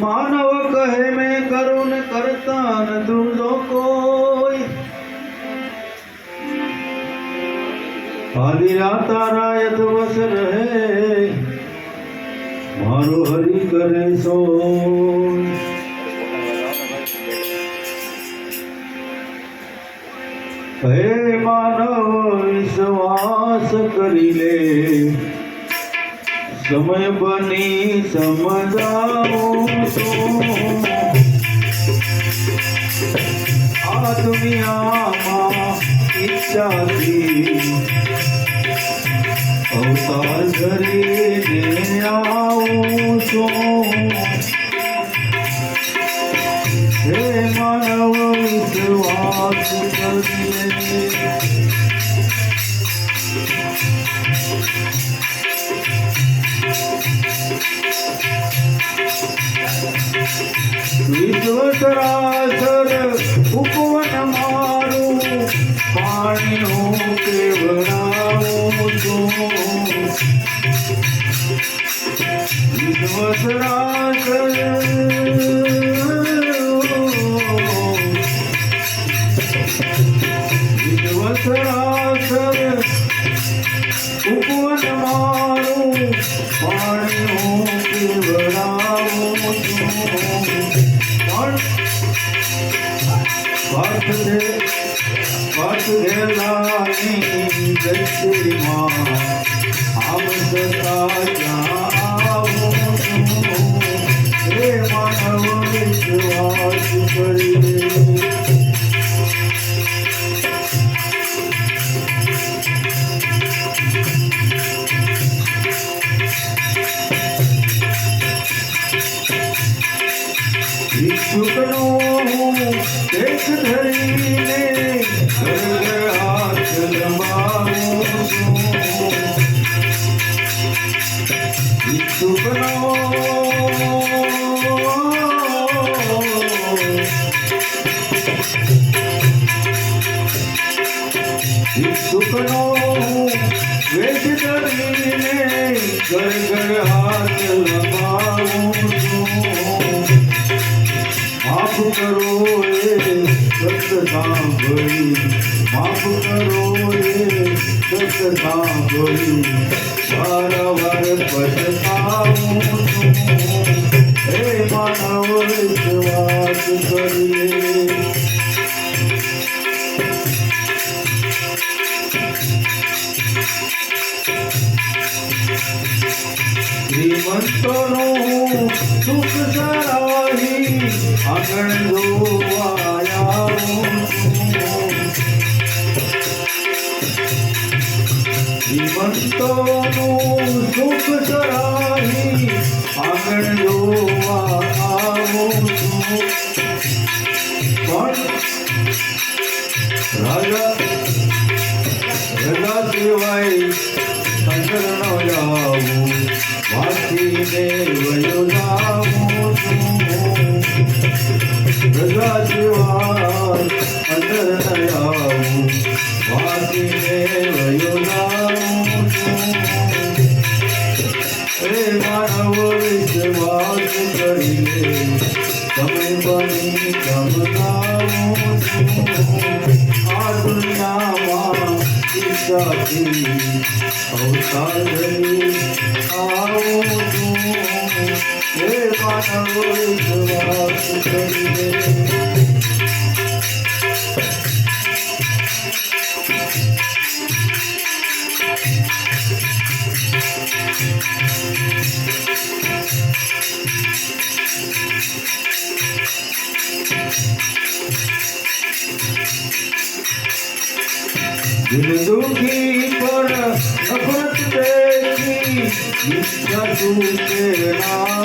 માનવ કહે, મેં કરું ને કરતા ન ધૂંધો કોઈ આદિરા તારા યદવસ રહે, મારો હરિ કરે સો. હે માનવ, વિશ્વાસ કરી લે. સમય બની સમજાવું આ દુનિયામાં ઈચ્છાથી અવતાર ધરીને આવું છું. હે માનવ વિશ્વાસ કરીએ. વિશ્વસરાસર ઉપવન મારું પાણીનું કેવડાવું છું? વિશ્વસરાસર ઉપવન મારું પાણીનું વાસુદે વાસુદેવલાની જયશ્રીમાં આમ સદા જ્યાં આવું છું હે માનવ વિશ્વાસ કરી દેશ ધરીને ઘર ઘર હાથ લંબાવું છું વિશુકનો વેશ ધરીને ઘર માફ કરો એ સત સાંભળી માફ કરો એ સત સાંભળી વારંવાર પછતાવું છું. હે માનવ વિશ્વાસ કરીએ. શ્રીમંતોનું સુખ સરાહી આગળ જોવાયા શ્રીમંતોનું સુખ સરાહી આગળ જોવા આવું છું પણ રાજા રજા સિવાય અંદર ન જાવું વાંચીને વયો છું હે માનવ વિશ્વાસ કરીને તમે બની ગમનાવું છું આ દુનિયામાં ઈચ્છાથી અવતાર ધરી આવું છું હે માનવ વિશ્વાસ કરીને দুঃখী পর অকুত দেখি দুঃখ দুঃখে নাম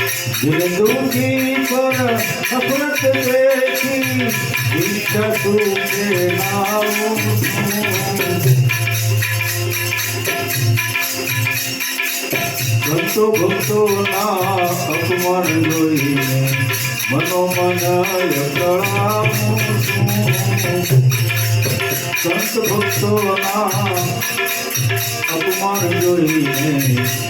કે दुखी पर દિલ देखी પણ નફરત દેખી ઈચ્છા તું કે નાવું છું ભક્તો ના અપમાન જોઈને મનોમન તળાવું છું સંત ભક્તોના અપમાન જોઈને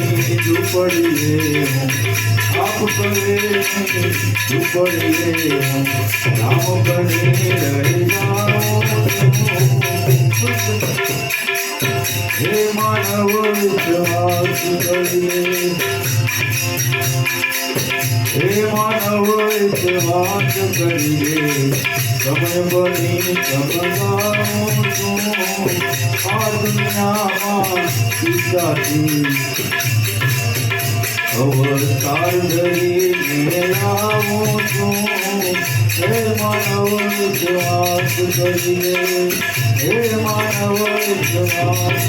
હે ઓળખનારા ઓળખનારા ક્યાં છે આજે સંભે છે જુવાનું છું આપ કરે ઝૂપડીએ આપ કરે ઝૂપડીએ રામ બની રહી જાઓ હે માનવ વિશ્વાસ અવતાર ધરી આવું છું હે માનવ વિશ્વાસ કરીએ હે માનવ વિશ્વાસ